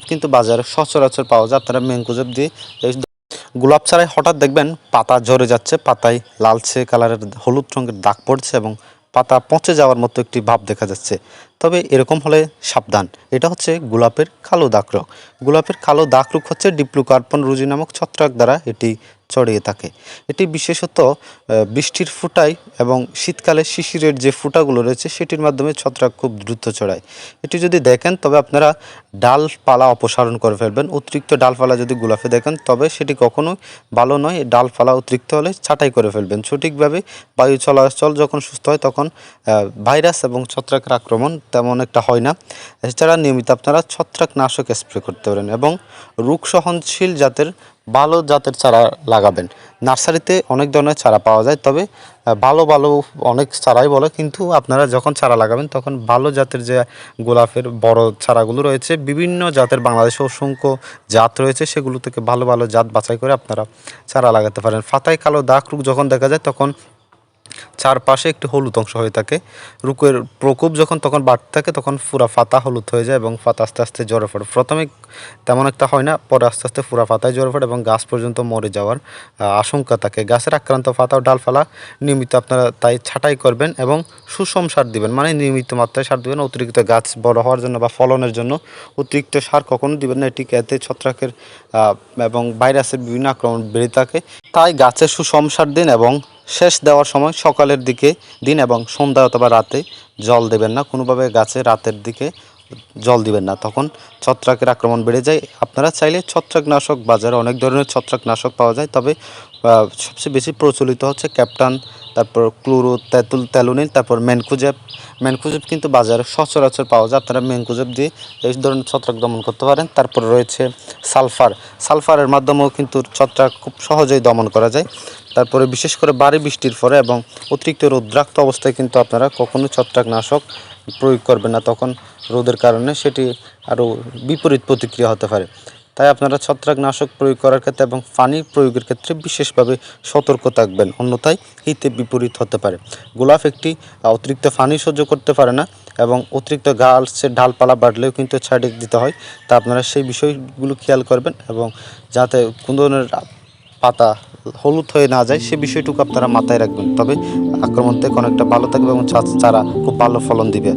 কিন্তু বাজারে সচরাচর পাওয়া যায়। আপনারা ম্যাঙ্গোজব দিয়ে গোলাপ ছাড়াই হঠাৎ দেখবেন পাতা ঝরে যাচ্ছে, পাতায় লালচে কালারের হলুদ রঙের দাগ পড়ছে এবং পাতা পচে যাওয়ার মতো একটি ভাব দেখা যাচ্ছে। তবে এরকম হলে সাবধান। এটা হচ্ছে গোলাপের কালো দাগ রোগ। গোলাপের কালো দাগ রোগ হচ্ছে ডিপ্লুকার্পন রুজি নামক ছত্রাক দ্বারা এটি ছড়িয়ে থাকে। এটি বিশেষত বৃষ্টির ফুটায় এবং শীতকালে শিশিরের যে ফুটাগুলো রয়েছে সেটির মাধ্যমে ছত্রাক খুব দ্রুত ছড়ায়। এটি যদি দেখেন, তবে আপনারা ডালপালা অপসারণ করে ফেলবেন। অতিরিক্ত ডালপালা যদি গোলাপে দেখেন, তবে সেটি কখনোই ভালো নয়। ডালপালা অতিরিক্ত হলে ছাঁটাই করে ফেলবেন। সঠিকভাবে বায়ু চলাচল যখন সুস্থ হয়, তখন ভাইরাস এবং ছত্রাকের আক্রমণ তেমন একটা হয় না। এছাড়া নিয়মিত আপনারা ছত্রাকনাশক স্প্রে করতে পারেন এবং রোগ সহনশীল জাতের ভালো জাতের চারা লাগাবেন। নার্সারিতে অনেক ধরনের চারা পাওয়া যায়, তবে ভালো ভালো অনেক চারাই বলে, কিন্তু আপনারা যখন চারা লাগাবেন, তখন ভালো জাতের যে গোলাপের বড় চারাগুলো রয়েছে, বিভিন্ন জাতের বাংলাদেশে অসংখ্য জাত রয়েছে, সেগুলো থেকে ভালো ভালো জাত বাছাই করে আপনারা চারা লাগাতে পারেন। ফাতায় কালো দাগ যখন দেখা যায়, তখন চারপাশে একটি হলুদ অংশ হয়ে থাকে। রুকের প্রকোপ যখন তখন বাড়তে থাকে, তখন পুরা ফাতা হলুদ হয়ে যায় এবং ফাতা আস্তে আস্তে জ্বরে পড়ে। প্রথমে তেমন একটা হয় না, পরে আস্তে আস্তে পুরা ফাতায় জ্বরে পড়ে এবং গাছ পর্যন্ত মরে যাওয়ার আশঙ্কা থাকে। গাছের আক্রান্ত পাতা ও ডালপালা নিয়মিত আপনারা তাই ছাঁটাই করবেন এবং সুষম সার দিবেন। মানে নিয়মিত মাত্রায় সার দিবেন, অতিরিক্ত গাছ বড় হওয়ার জন্য বা ফলনের জন্য অতিরিক্ত সার কখনো দিবেন না। এটি এতে ছত্রাকের এবং ভাইরাসের বিভিন্ন আক্রমণ বেড়ে থাকে। তাই গাছের সুষম সার দিন এবং শেষ দেওয়ার সময় সকালের দিকে দিন এবং সন্ধ্যা অথবা রাতে জল দেবেন না। কোনোভাবে গাছে রাতের দিকে জল দিবেন না। তখন ছত্রাকের আক্রমণ বেড়ে যায়। আপনারা চাইলে ছত্রাকনাশক বাজারে অনেক ধরনের ছত্রাকনাশক পাওয়া যায়। তবে সবচেয়ে বেশি প্রচলিত হচ্ছে ক্যাপ্টান তারপর ক্লোরো, তেঁতুল তেলুনিল তারপর ম্যানকুজেব ম্যানকুজেব কিন্তু বাজারে সচরাচর পাওয়া যায়। আপনারা ম্যানকুজেব দিয়ে এই ধরনের ছত্রাক দমন করতে পারেন। তারপর রয়েছে সালফার। সালফারের মাধ্যমেও কিন্তু ছত্রাক খুব সহজেই দমন করা যায়। তারপরে বিশেষ করে বাড়ি বৃষ্টির পরে এবং অতিরিক্ত রৌদ্রাক্ত অবস্থায় কিন্তু আপনারা কখনো ছত্রাকনাশক প্রয়োগ করবেন না। তখন রোদের কারণে সেটি আরও বিপরীত প্রতিক্রিয়া হতে পারে। তাই আপনারা ছত্রাকনাশক প্রয়োগ করার ক্ষেত্রে এবং পানি প্রয়োগের ক্ষেত্রে বিশেষভাবে সতর্ক থাকবেন, অন্যথায় হিতে বিপরীত হতে পারে। গোলাপ একটি অতিরিক্ত পানি সহ্য করতে পারে না এবং অতিরিক্ত গাছের ডালপালা বাড়লেও কিন্তু ছাড়ে দিতে হয়। তা আপনারা সেই বিষয়গুলো খেয়াল করবেন এবং যাতে কোনো ধরনের পাতা হলুদ হয়ে না যায়, সে বিষয়টুকু আপনারা মাথায় রাখবেন। তবে আক্রমণ থেকে অনেকটা ভালো থাকবে এবং চারা খুব ভালো ফলন দিবে।